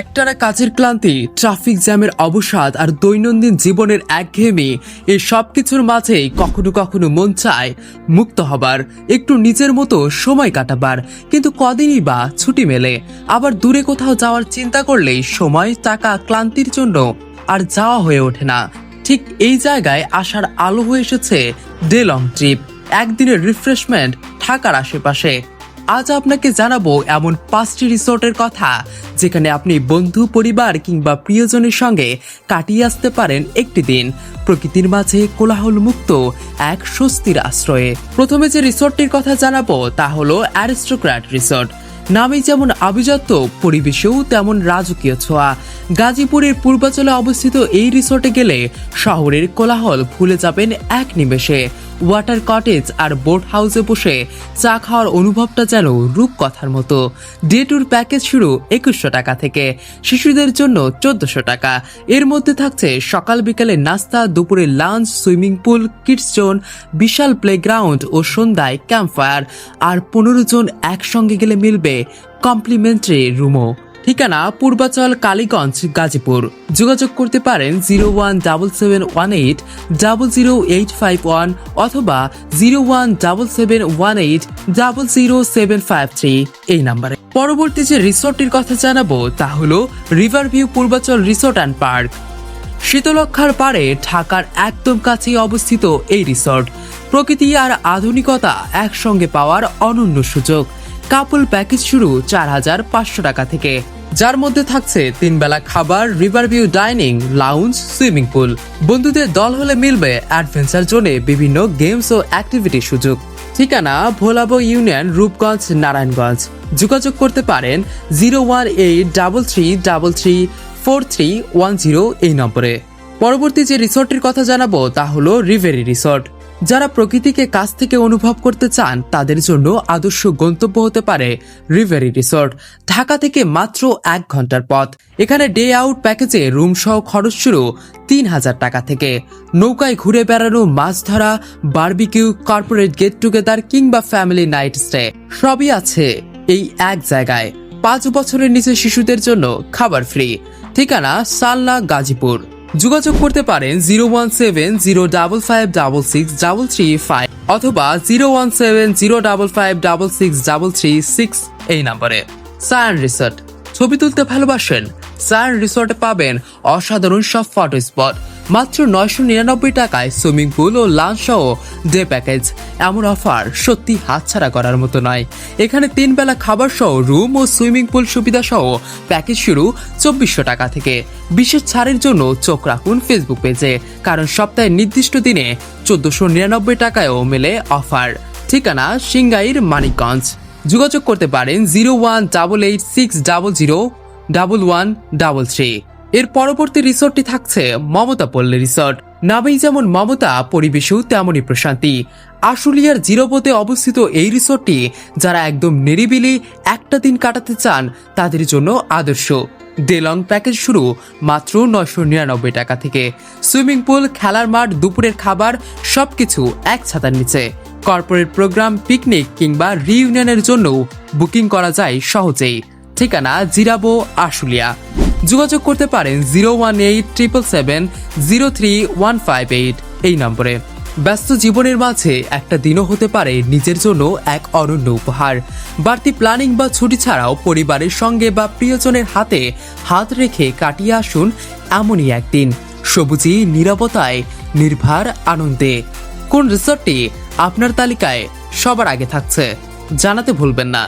একটানা কাজের ক্লান্তি ট্রাফিক জ্যামের অবসাদ আর দৈনন্দিন জীবনের একঘেয়েমি, এই সব কিছুর মাঝেই কখনো কখনো মন চায় মুক্ত হবার, একটু নিজের মতো সময় কাটাবার। কিন্তু কদিনই বা ছুটি মেলে, আবার দূরে কোথাও যাওয়ার চিন্তা করলেই সময়, টাকা, ক্লান্তির জন্য আর যাওয়া হয়ে ওঠে না। ঠিক এই জায়গায় আসার আলো হয়ে এসেছে ডে লং ট্রিপ একদিনের রিফ্রেশমেন্ট ঢাকার আশেপাশে। আজ আপনাকে জানাব এমন পাঁচটি রিসোর্টের কথা, যেখানে আপনি বন্ধু, পরিবার কিংবা প্রিয়জনের সঙ্গে কাটিয়ে আসতে পারেন একটি দিন। প্রকৃতির মাঝে কোলাহল মুক্ত এক স্বস্তির আশ্রয়ে। প্রথমে যে রিসোর্টটির কথা জানাব, তা হলো অ্যারিস্টোক্র্যাট রিসোর্ট। নামেই যেমন আভিজাত্য, পরিবেশেও তেমন রাজকীয় ছোঁয়া। গাজীপুরের পূর্বাচলে অবস্থিত এই রিসোর্টে গেলে শহরের কোলাহল ভুলে যাবেন এক নিমেষে। ওয়াটার কটেজ আর বোট হাউসে বসে চা খাওয়ার অনুভবটা যেন রূপকথার মতো। ডে ট্যুর প্যাকেজ শুরু একুশশো টাকা থেকে। শিশুদের জন্য চোদ্দশো টাকা। এর মধ্যে থাকছে সকাল বিকালে নাস্তা, দুপুরে lunch swimming pool kids zone বিশাল প্লেগ্রাউন্ড ও সন্ধ্যায় ক্যাম্পফায়ার আর পনেরো জন একসঙ্গে গেলে মিলবে কমপ্লিমেন্টারি রুমও ঠিকানা পূর্বাচল কালীগঞ্জ, গাজীপুর। যোগাযোগ করতে পারেন zero one double seven one eight double zero eight five one অথবা zero one double seven one eight double zero seven five three এই নাম্বারে। পরবর্তী যে রিসোর্টটির কথা জানাব তা হলো river view Purbachal resort and park. শীতলক্ষার পাড়ে ঢাকার একদম কাছেই অবস্থিত এই রিসর্ট। প্রকৃতি আর আধুনিকতা একসঙ্গে পাওয়ার অনন্য সুযোগ। কাপল প্যাকেজ শুরু চার হাজার পাঁচশো টাকা থেকে। যার মধ্যে থাকছে তিন বেলা খাবার river view dining lounge swimming pool বন্ধুদের দল হলে মিলবে অ্যাডভেঞ্চার জোনে বিভিন্ন গেমস ও অ্যাক্টিভিটির সুযোগ। ঠিকানা ভোলাবো ইউনিয়ন, রূপগঞ্জ, নারায়ণগঞ্জ। যোগাযোগ করতে পারেন zero one eight double three double three four three one zero এই নম্বরে। পরবর্তী যে রিসর্টের কথা জানাব তা হলো রিভেরি রিসর্ট যারা প্রকৃতিকে কাছ থেকে অনুভব করতে চান, তাদের জন্য আদর্শ গন্তব্য হতে পারে রিভেরি রিসর্ট ঢাকা থেকে মাত্র এক ঘণ্টার পথ। এখানে ডে আউট প্যাকেজে রুম সহ খরচ শুরু তিন হাজার টাকা থেকে। নৌকায় ঘুরে বেড়ানো মাছ ধরা বারবিকিউ কর্পোরেট গেট টুগেদার কিংবা ফ্যামিলি নাইট স্টে সবই আছে এই এক জায়গায়। পাঁচ বছরের নিচে শিশুদের জন্য খাবার ফ্রি ঠিকানা সালনা গাজীপুর। যোগাযোগ করতে পারেন zero one seven zero double five double six double three five অথবা zero one seven zero double five double six double three six এই নম্বরে। সায়ান রিসর্ট, ছবি তুলতে ভালোবাসেন। সায়ান রিসর্টে পাবেন অসাধারণ সব ফটো স্পট মাত্র নয়শো নিরানব্বই টাকায় সুইমিং পুল ও লাঞ্চ সহ ডে প্যাকেজ। এমন অফার সত্যি হাতছাড়া করার মতো নয়। এখানে তিন বেলা খাবার সহ রুম ও সুইমিং পুল সুবিধা সহ প্যাকেজ শুরু চব্বিশশো টাকা থেকে। বিশেষ ছাড়ের জন্য চোখ রাখুন ফেসবুক পেজে, কারণ সপ্তাহের নির্দিষ্ট দিনে চোদ্দশো নিরানব্বই টাকায়ও মেলে অফার। ঠিকানা সিংগাইর মানিকগঞ্জ। যোগাযোগ করতে পারেন zero one double eight six double zero double one double three. এর পরবর্তী রিসোর্টটি থাকছে মমতা পল্লী রিসর্ট। নামেই যেমন মমতা, পরিবেশেও তেমনই প্রশান্তি। আশুলিয়ার জিরোপোতে অবস্থিত এই রিসোর্টটি যারা একদম নিরিবিলি একটা দিন কাটাতে চান, তাদের জন্য আদর্শ। ডেলং প্যাকেজ শুরু মাত্র নয়শো নিরানব্বই টাকা থেকে। সুইমিং পুল, খেলার মাঠ, দুপুরের খাবার, সবকিছু এক ছাতার নিচে। কর্পোরেট প্রোগ্রাম, পিকনিক কিংবা রিইউনিয়নের জন্য বুকিং করা যায় সহজেই। ঠিকানা জিরাবো, আশুলিয়া। যোগাযোগ করতে পারেন zero one eight triple seven zero three one five eight এই নম্বরে। ব্যস্ত জীবনের মাঝে একটা দিনও হতে পারে নিজের জন্য এক অনন্য উপহার। বাড়তি প্ল্যানিং বা ছুটি ছাড়াও পরিবারের সঙ্গে বা প্রিয়জনের হাতে হাত রেখে কাটিয়ে আসুন এমনই একদিন। সবুজি নিরাপত্তায় নির্ভার আনন্দে। কোন রিসর্টটি আপনার তালিকায় সবার আগে থাকছে, জানাতে ভুলবেন না।